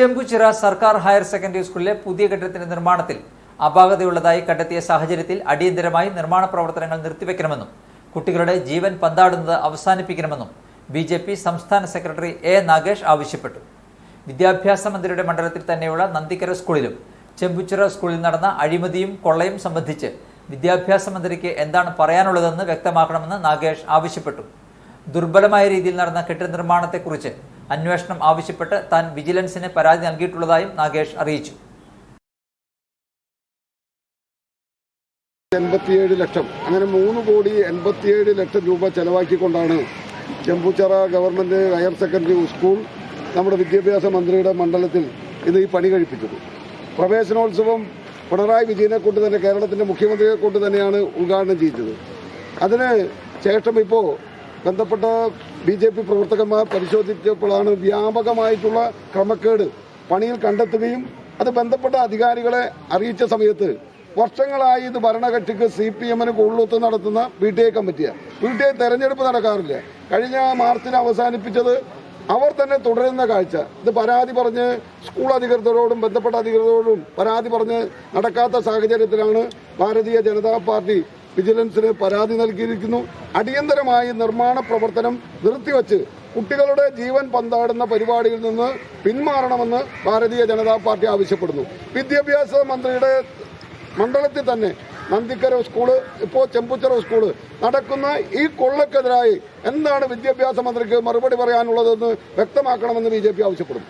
ചെമ്പുച്ചിറ സർക്കാർ higher secondary സ്കൂളിലെ പുതിയ കെട്ടിടത്തിന്റെ നിർമ്മാണത്തിൽ അപാകതയുള്ളതായി കണ്ടെത്തിയ സാഹചര്യത്തിൽ അടിയന്തരമായി നിർമ്മാണ പ്രവർത്തനങ്ങൾ നിർത്തിവെക്കണമെന്നും കുട്ടികളുടെ ജീവൻ പന്താടുന്നത് അവസാനിപ്പിക്കണമെന്നും ബി ജെ പി സംസ്ഥാന സെക്രട്ടറി എ നാഗേഷ് ആവശ്യപ്പെട്ടു. വിദ്യാഭ്യാസ മന്ത്രിയുടെ മണ്ഡലത്തിൽ തന്നെയുള്ള നന്ദിക്കര സ്കൂളിലും ചെമ്പുച്ചിറ സ്കൂളിൽ നടന്ന അഴിമതിയും കൊള്ളയും സംബന്ധിച്ച് വിദ്യാഭ്യാസ മന്ത്രിക്ക് എന്താണ് പറയാനുള്ളതെന്ന് വ്യക്തമാക്കണമെന്ന് നാഗേഷ് ആവശ്യപ്പെട്ടു. ദുർബലമായ രീതിയിൽ നടന്ന കെട്ടിട നിർമ്മാണത്തെക്കുറിച്ച് അന്വേഷണം ആവശ്യപ്പെട്ട് താൻ വിജിലൻസിന് പരാതി നൽകിയിട്ടുള്ളതായും നാഗേഷ് അറിയിച്ചു. എൺപത്തിയേഴ് ലക്ഷം അങ്ങനെ മൂന്ന് കോടി എൺപത്തിയേഴ് ലക്ഷം രൂപ ചെലവാക്കിക്കൊണ്ടാണ് Chembuchira government higher secondary school നമ്മുടെ വിദ്യാഭ്യാസ മന്ത്രിയുടെ മണ്ഡലത്തിൽ ഇത് ഈ പണി കഴിപ്പിച്ചത്. പ്രവേശനോത്സവം പിണറായി വിജയനെ കൊണ്ട് തന്നെ കേരളത്തിന്റെ മുഖ്യമന്ത്രിയെ കൊണ്ട് തന്നെയാണ് ഉദ്ഘാടനം ചെയ്തത്. അതിന് ശേഷം ഇപ്പോൾ ബന്ധപ്പെട്ട ബി ജെ പി പ്രവർത്തകന്മാർ പരിശോധിച്ചപ്പോഴാണ് വ്യാപകമായിട്ടുള്ള ക്രമക്കേട് പണിയിൽ കണ്ടെത്തുകയും അത് ബന്ധപ്പെട്ട അധികാരികളെ അറിയിച്ച സമയത്ത് വർഷങ്ങളായി ഇത് ഭരണകക്ഷിക്ക് സി പി എമ്മിന് കൊള്ളൂത്ത് നടത്തുന്ന പി ടി ഐ കമ്മിറ്റിയാണ് പി ടി ഐ തെരഞ്ഞെടുപ്പ് നടക്കാറില്ല. കഴിഞ്ഞ മാർച്ചിന് അവസാനിപ്പിച്ചത് അവർ തന്നെ തുടരുന്ന കാഴ്ച. ഇത് പരാതി പറഞ്ഞ് സ്കൂൾ അധികൃതരോടും ബന്ധപ്പെട്ട അധികൃതരോടും പരാതി പറഞ്ഞ് നടക്കാത്ത സാഹചര്യത്തിലാണ് ഭാരതീയ ജനതാ പാർട്ടി വിജിലൻസിന് പരാതി നൽകിയിരിക്കുന്നു. അടിയന്തരമായി നിർമ്മാണ പ്രവർത്തനം നിർത്തിവച്ച് കുട്ടികളുടെ ജീവൻ പന്താടുന്ന പരിപാടിയിൽ നിന്ന് പിന്മാറണമെന്ന് ഭാരതീയ ജനതാ പാർട്ടി ആവശ്യപ്പെടുന്നു. വിദ്യാഭ്യാസ മന്ത്രിയുടെ മണ്ഡലത്തിൽ തന്നെ നന്ദിക്കര സ്കൂൾ ഇപ്പോൾ ചെമ്പുച്ചിറ സ്കൂൾ നടക്കുന്ന ഈ കൊള്ളക്കെതിരായി എന്താണ് വിദ്യാഭ്യാസ മന്ത്രിക്ക് മറുപടി പറയാനുള്ളതെന്ന് വ്യക്തമാക്കണമെന്ന് ബി ആവശ്യപ്പെടുന്നു.